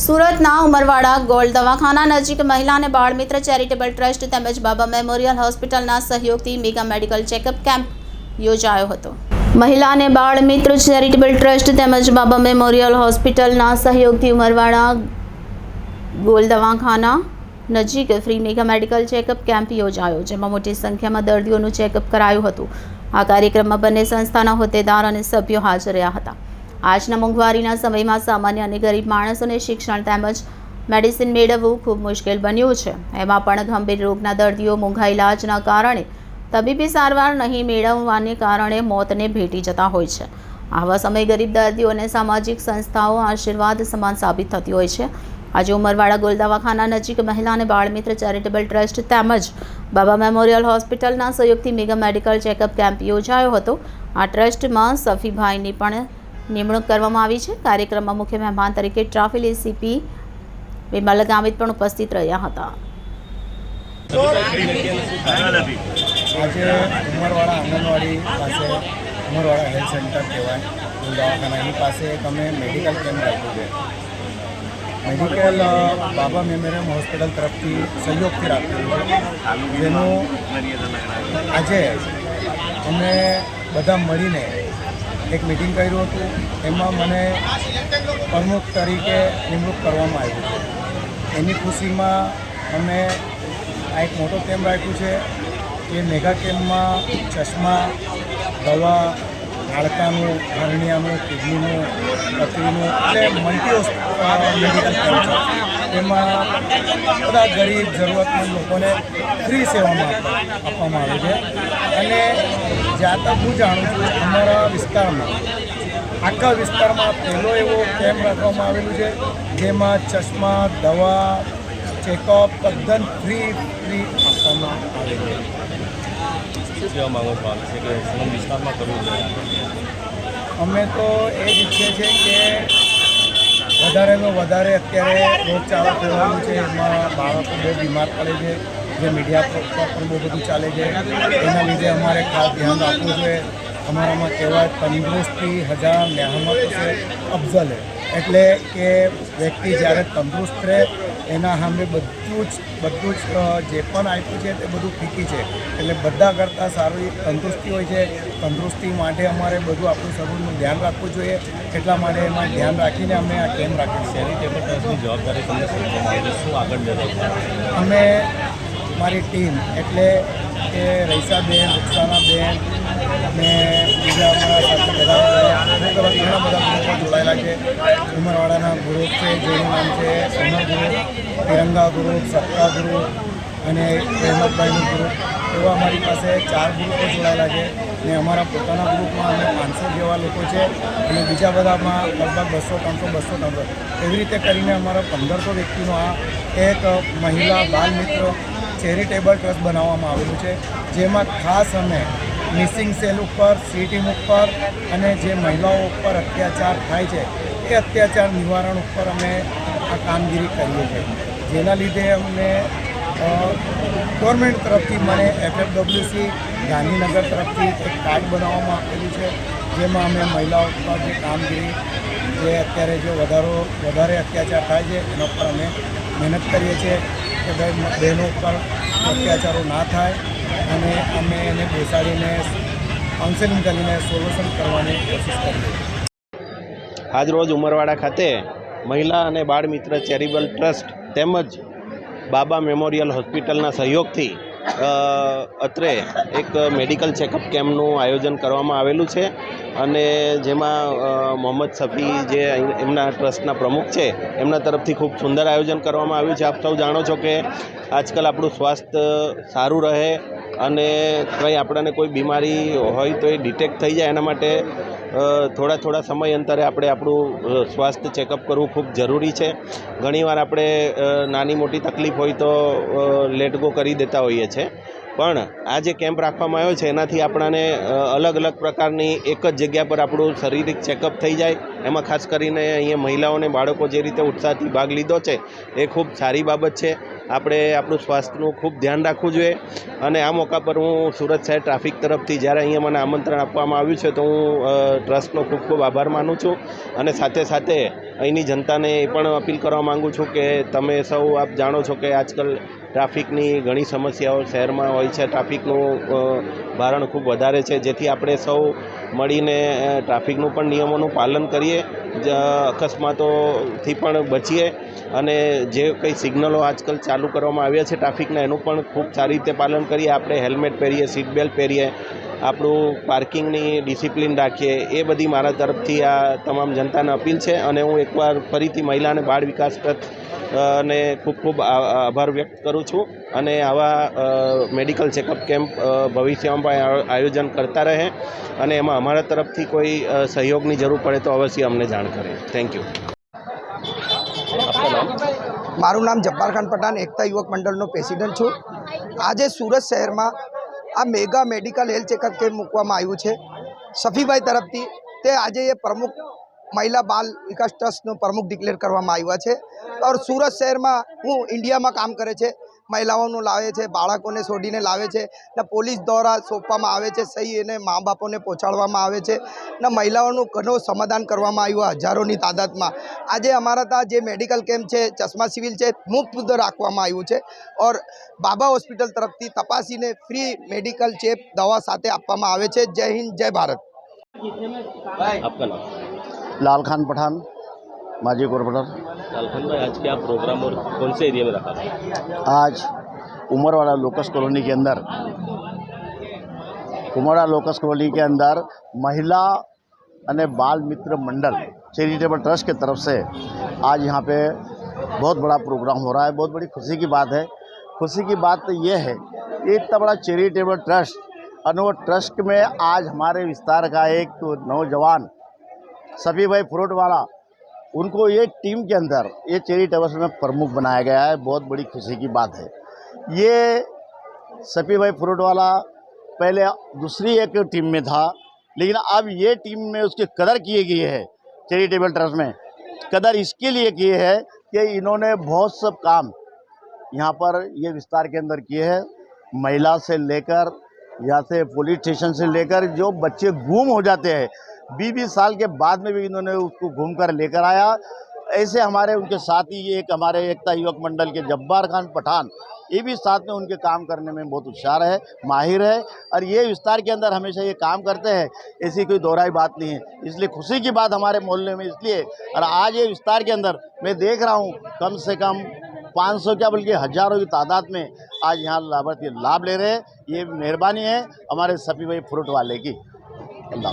સુરતના ઉમરવાડા ગોલ્ડ દવાખાના નજીક મહિલા અને બાળ મિત્ર ચેરિટેબલ ટ્રસ્ટ તેમજ બાબા મેમોરિયલ હોસ્પિટલના સહયોગથી મેગા મેડિકલ ચેકઅપ કેમ્પ યોજાયો હતો. મહિલા અને બાળ મિત્ર ચેરિટેબલ ટ્રસ્ટ તેમજ બાબા મેમોરિયલ હોસ્પિટલના સહયોગથી ઉમરવાડા ગોલ દવાખાના નજીક free mega medical checkup camp યોજાયો, જેમાં મોટી સંખ્યામાં દર્દીઓનું ચેકઅપ કરાયું હતું. આ કાર્યક્રમમાં બંને સંસ્થાના હોદ્દેદાર અને સભ્યો હાજર રહ્યા હતા. આજના મોંઘવારીના સમયમાં સામાન્ય અને ગરીબ માણસોને શિક્ષણ તેમજ મેડિસિન મેળવવું ખૂબ મુશ્કેલ બન્યું છે. એમાં પણ ગંભીર રોગના દર્દીઓ મોંઘા ઇલાજના કારણે તબીબી સારવાર નહીં મેળવવાને કારણે મોતને ભેટી જતા હોય છે. આવા સમયે ગરીબ દર્દીઓને સામાજિક સંસ્થાઓ આશીર્વાદ સમાન સાબિત થતી હોય છે. આજે ઉમરવાડા ગોલ દવાખાના નજીક મહિલા અને બાળમિત્ર ચેરિટેબલ ટ્રસ્ટ તેમજ બાબા મેમોરિયલ હોસ્પિટલના સહયોગથી મેગા મેડિકલ ચેકઅપ કેમ્પ યોજાયો હતો. આ ટ્રસ્ટમાં સફીભાઈની પણ નિમણૂક કરવામાં આવી છે. કાર્યક્રમમાં મુખ્ય મહેમાન તરીકે ટ્રાફિક એસીપી વિમલ ગામિત પણ ઉપસ્થિત રહ્યા હતા. આજે ઉમરવાડા આંગણવાડી પાસે, ઉમરવાડા હેલ્થ સેન્ટર કહેવાય, દવાખાના. એની પાસે અમે મેડિકલ કેમ્પ રાખ્યો છે. મેડિકલ બાબા મેમોરિયલ હોસ્પિટલ તરફથી સહયોગથી રાખ્યું છે. જેનું આજે અમે બધા મળીને એક મિટિંગ કર્યું હતું. એમાં મને પ્રમુખ તરીકે નિમણૂક કરવામાં આવ્યું છે એની ખુશીમાં અમે આ એક મોટો કેમ્પ રાખ્યું છે એ મેગા કેમ્પમાં ચશ્મા, દવા, હાડકાનું, હરણિયાનું, કિડનીનું, પથરીનું એટલે મલ્ટી મેડિકલ કેમ્પ છે એમાં બધા ગરીબ, જરૂરતમંદ લોકોને ફ્રી સેવામાં આપવામાં આવે છે. અને જ્યાં હું જાણું છું અમારા વિસ્તારમાં આખા વિસ્તારમાં પહેલો એવો કેમ્પ રાખવામાં આવેલું છે જેમાં ચશ્મા દવા ચેકઅપ તદ્દન ફ્રી ફ્રી આપવામાં આવે છે. શું કહેવા માગો છો કે સમગ્ર વિસ્તારમાં કરવું જોઈએ અમે તો એ જ ઈચ્છીએ છીએ કે વધારેમાં વધારે અત્યારે રોગચાળો ફેલાયું છે. એમાં બાળકો બહુ બીમાર પડે છે. જે મીડિયા પર બહુ બધું ચાલે છે. એના લીધે અમારે ખાસ ધ્યાન રાખવું જોઈએ અમારામાં કહેવાય તંદુરસ્તી હજાર મહેમત છે અફઝલ એટલે કે વ્યક્તિ જ્યારે તંદુરસ્ત રહે એના સામે બધું જ બધું જ જે પણ આપ્યું છે તે બધું ફીકી છે. એટલે બધા કરતાં સારી તંદુરસ્તી હોય છે. તંદુરસ્તી માટે અમારે બધું આપણું શરીરનું ધ્યાન રાખવું જોઈએ. એટલા માટે એમાં ધ્યાન રાખીને અમે આ કેમ્પ રાખીએ છીએ. અમે મારી ટીમ. એટલે કે રૈસાબેન રૂક્ષાનાબેન ને બીજા અમારા સાથે બધા ઘણા બધા લોકો જોડાયેલા છે. ઉમરવાડાના ગ્રુપ છે, જેનું નામ છે Samar group, Tiranga group Satta group અને રહેમતભાઈનું ગ્રુપ. એવા અમારી પાસે ચાર ગ્રુપો જોડાયેલા છે ને અમારા પોતાના ગ્રુપમાં અમે પાંચસો જેવા લોકો છે અને બીજા બધામાં લગભગ બસો, ત્રણસો બસો, ત્રણસો. એવી રીતે કરીને અમારા પંદરસો વ્યક્તિનો આ એક મહિલા બાલ મિત્ર ચેરિટેબલ ટ્રસ્ટ બનાવવામાં આવેલું છે, જેમાં ખાસ અમે મિસિંગ સેલ ઉપર, સી ઉપર અને જે મહિલાઓ ઉપર અત્યાચાર થાય છે, એ અત્યાચાર નિવારણ ઉપર અમે આ કામગીરી કરીએ છીએ. જેના લીધે અમને ગવર્મેન્ટ તરફથી મને એફએફડબ્લ્યુસી, ગાંધીનગર તરફથી એક કાર્ડ બનાવવામાં આપેલું છે, જેમાં અમે મહિલાઓ ઉપર જે કામગીરી, જે અત્યારે જો વધારો, વધારે અત્યાચાર થાય છે, એના ઉપર અમે મહેનત કરીએ છીએ. કે ભાઈ બહેનો પર અત્યાચારો ના થાય અને અમે એને બેસાડીને કાઉન્સેલિંગ કરીને સોલ્યુશન કરવાની કોશિશ કરીએ આજરોજ ઉમરવાડા ખાતે મહિલા અને બાળ મિત્ર ચેરિટેબલ ટ્રસ્ટ તેમજ બાબા મેમોરિયલ હોસ્પિટલના સહયોગથી અત્રે એક મેડિકલ ચેકઅપ કેમ્પનું આયોજન કરવામાં આવેલું છે અને જેમાં મોહમ્મદ સફી જે એમના ટ્રસ્ટના પ્રમુખ છે, એમના તરફથી ખૂબ સુંદર આયોજન કરવામાં આવ્યું છે. આપ સૌ જાણો છો કે આજકાલ આપણું સ્વાસ્થ્ય સારું રહે અને કંઈ આપણને કોઈ બીમારી હોય તો એ ડિટેક્ટ થઈ જાય એના માટે થોડા થોડા સમય અંતરે આપણે આપણું સ્વાસ્થ્ય ચેકઅપ કરવું ખૂબ જરૂરી છે. ઘણીવાર આપણે નાની મોટી તકલીફ હોય તો લેટ ગો કરી દેતા હોઈએ છીએ પણ આ જે કેમ્પ રાખવામાં આવ્યો છે એનાથી આપણાને અલગ અલગ પ્રકારની એક જ જગ્યા પર આપણું શારીરિક ચેકઅપ થઈ જાય. એમાં ખાસ કરીને અહીંયા મહિલાઓને બાળકો જે રીતે ઉત્સાહથી ભાગ લીધો છે, એ ખૂબ સારી બાબત છે. આપણે આપણું સ્વાસ્થ્યનું ખૂબ ધ્યાન રાખવું જોઈએ. અને આ મોકા પર હું સુરત શહેર ટ્રાફિક તરફથી જ્યારે અહીંયા મને આમંત્રણ આપવામાં આવ્યું છે તો હું ટ્રસ્ટનો ખૂબ ખૂબ આભાર માનું છું. અને સાથે સાથે અહીંની જનતાને એ પણ અપીલ કરવા માગું છું કે તમે સૌ આપ જાણો છો કે આજકાલ ટ્રાફિકની ઘણી સમસ્યાઓ શહેરમાં હોય છે. ટ્રાફિકનું ભારણ ખૂબ વધારે છે. જેથી આપણે સૌ મળીને ટ્રાફિકનું પણ નિયમોનું પાલન કરીએ અકસ્માતોથી પણ બચીએ અને જે કંઈ સિગ્નલો આજકાલ ચાલુ કરવામાં આવ્યા છે ટ્રાફિકના, એનું પણ ખૂબ સારી રીતે પાલન કરીએ. આપણે હેલ્મેટ પહેરીએ, સીટ બેલ્ટ પહેરીએ આપણું પાર્કિંગની ડિસિપ્લિન રાખીએ એ બધી મારા તરફથી આ તમામ જનતાને અપીલ છે અને હું એકવાર ફરીથી મહિલા અને બાળ વિકાસ ને ખૂબ ખૂબ આભાર વ્યક્ત કરું છું અને આવા મેડિકલ ચેકઅપ કેમ્પ ભવિષ્યમાં પણ આયોજન કરતા રહે અને એમાં અમારા તરફથી કોઈ સહયોગની જરૂર પડે તો અવશ્ય અમને જાણ કરે. થેન્ક યુ મારું નામ જબ્બાર ખાન પઠાણ એકતા યુવક મંડળનો પ્રેસિડેન્ટ છું. આજે સુરત શહેરમાં આ mega medical health checkup camp મૂકવામાં આવ્યું છે. સફીભાઈ તરફથી તે આજે એ પ્રમુખ મહિલા બાલ વિકાસ ટ્રસ્ટનો પ્રમુખ ડિક્લેર કરવામાં આવ્યા છે. ઓર સુરત શહેરમાં હું ઇન્ડિયામાં કામ કરે છે. મહિલાઓનું લાવે છે, બાળકોને શોધીને લાવે છે, ને પોલીસ દ્વારા સોંપવામાં આવે છે, સહી એને મા બાપોને પહોંચાડવામાં આવે છે, ને મહિલાઓનું ઘણું સમાધાન કરવામાં આવ્યું હજારોની તાદાદમાં. આજે અમારા ત્યાં જે મેડિકલ કેમ્પ છે, ચશ્મા સિવિલ છે, મુક્ત રાખવામાં આવ્યું છે ઓર બાબા હોસ્પિટલ તરફથી તપાસીને ફ્રી મેડિકલ ચેપ દવા સાથે આપવામાં આવે છે. જય હિન્દ, જય ભારત. લાલ ખાન પઠાન माजी कॉरपोरेटर लालखन भाई आज क्या प्रोग्राम और कौन से एरिया में रखा आज उमरवाड़ा लोकस कॉलोनी के अंदर उमरवाड़ा लोकस कॉलोनी के अंदर महिला અને बाल मित्र मंडल चैरिटेबल ट्रस्ट की तरफ से आज यहाँ पे बहुत बड़ा प्रोग्राम हो रहा है बहुत बड़ी खुशी की बात है खुशी की बात तो ये है कि इतना बड़ा चैरिटेबल ट्रस्ट और वो ट्रस्ट में आज हमारे विस्तार का एक तो नौजवान सभी भाई फ्रूट वाला उनको ये टीम के अंदर, ये चैरिटेबल में प्रमुख बनाया गया है, बहुत बड़ी खुशी की बात है। ये सपी भाई फ्रूट वाला पहले दूसरी एक टीम में था, लेकिन अब ये टीम में उसकी कदर की गई है चैरिटेबल ट्रस्ट में। कदर इसके लिए की है कि इन्होंने बहुत सब काम यहाँ पर ये विस्तार के अंदर किए हैं, महिला से लेकर या से पुलिस स्टेशन से लेकर जो बच्चे गुम हो जाते हैं बीस बीस साल के बाद में भी इन्होंने उसको घूम कर लेकर आया। ऐसे हमारे उनके साथ ही एक हमारे एकता युवक मंडल के जब्बार खान पठान, ये भी साथ में उनके काम करने में बहुत उत्साह है, माहिर है। और ये विस्तार के अंदर हमेशा ये काम करते हैं, ऐसी कोई दोहराई बात नहीं है। इसलिए खुशी की बात हमारे मोहल्ले में इसलिए, और आज ये विस्तार के अंदर मैं देख रहा हूँ, कम से कम 500 क्या बल्कि हज़ारों की तादाद में आज यहाँ लाभार्थी लाभ ले रहे हैं। ये मेहरबानी है हमारे सफी भाई फ्रूट वाले की। अल्लाह